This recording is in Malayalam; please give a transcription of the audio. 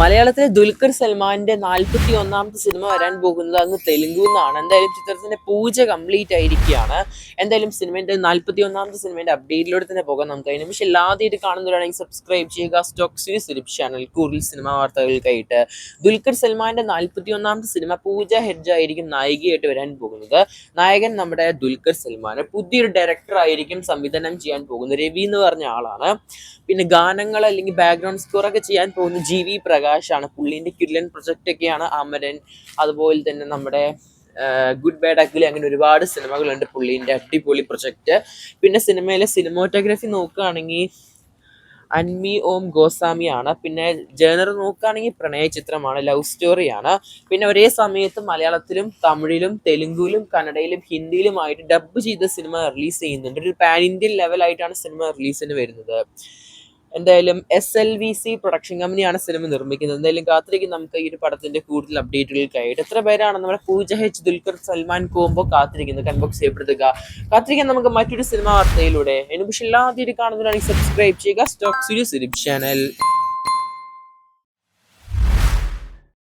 മലയാളത്തിലെ ദുൽഖർ സൽമാന്റെ നാൽപ്പത്തി ഒന്നാമത്തെ സിനിമ വരാൻ പോകുന്നത് അങ്ങ് തെലുങ്കു എന്നാണ് എന്തായാലും ചിത്രത്തിന്റെ പൂജ കംപ്ലീറ്റ് ആയിരിക്കുകയാണ്. എന്തായാലും സിനിമയുടെ നാൽപ്പത്തി ഒന്നാമത്തെ സിനിമയുടെ അപ്ഡേറ്റിലൂടെ തന്നെ പോകാം നമുക്ക്. അതിന് പക്ഷേ എല്ലാതായിട്ട് കാണുന്നവരാണെങ്കിൽ സബ്സ്ക്രൈബ് ചെയ്യുക. സ്റ്റോക്ക് സീരീസ് ചാനൽ കൂടുതൽ സിനിമാ വാർത്തകൾക്കായിട്ട് ദുൽഖർ സൽമാന്റെ നാൽപ്പത്തി ഒന്നാമത്തെ സിനിമ പൂജ ഹെഡ്ജ് ആയിരിക്കും നായികയായിട്ട് വരാൻ പോകുന്നത്. നായകൻ നമ്മുടെ ദുൽഖർ സൽമാൻ പുതിയൊരു ഡയറക്ടർ ആയിരിക്കും സംവിധാനം ചെയ്യാൻ പോകുന്നത്. രവി എന്ന് പറഞ്ഞ ആളാണ്. പിന്നെ ഗാനങ്ങൾ അല്ലെങ്കിൽ ബാക്ക്ഗ്രൗണ്ട് സ്കോർ ഒക്കെ ചെയ്യാൻ പോകുന്നത് ജി വി പ്രകാശാണ്. പുള്ളീന്റെ കിരിലൻ പ്രൊജക്റ്റ് ഒക്കെയാണ് അമരൻ. അതുപോലെ തന്നെ നമ്മുടെ ഗുഡ് ബാഡ് അഗ്ലി അങ്ങനെ ഒരുപാട് സിനിമകളുണ്ട് പുള്ളീന്റെ അടിപൊളി പ്രൊജക്റ്റ് പിന്നെ സിനിമയിലെ സിനിമോട്ടോഗ്രാഫി നോക്കുകയാണെങ്കിൽ അൻമി ഓം ഗോസ്വാമിയാണ്. പിന്നെ ജേണർ നോക്കുകയാണെങ്കിൽ പ്രണയ ചിത്രമാണ് ലവ് സ്റ്റോറിയാണ് പിന്നെ ഒരേ സമയത്ത് മലയാളത്തിലും തമിഴിലും തെലുങ്കിലും കന്നഡയിലും ഹിന്ദിയിലുമായിട്ട് ഡബ് ചെയ്ത സിനിമ റിലീസ് ചെയ്യുന്നുണ്ട്. ഒരു പാൻ ഇന്ത്യൻ ലെവലായിട്ടാണ് സിനിമ റിലീസിന് വരുന്നത്. എന്തായാലും S L V C production കമ്പനിയാണ് സിനിമ നിർമ്മിക്കുന്നത്. എന്തായാലും കാത്തിരിക്കും നമുക്ക് ഈ ഒരു പടത്തിന്റെ കൂടുതൽ അപ്ഡേറ്റുകൾക്കായിട്ട് എത്ര പേരാണ് നമ്മുടെ പൂജ ഹെച്ച് ദുൽഖർ സൽമാൻ കോമ്പോ കാത്തിരിക്കുന്നത്? കൺബോക്സ് ചെയ്യപ്പെടുത്തുക കാത്തിരിക്കാൻ നമുക്ക് മറ്റൊരു സിനിമ വാർത്തയിലൂടെ. എനിക്ക് പക്ഷെ എല്ലാ തീരെ കാണുന്നതിനാണെങ്കിൽ സബ്സ്ക്രൈബ് ചെയ്യുക സ്റ്റോക്ക് ചാനൽ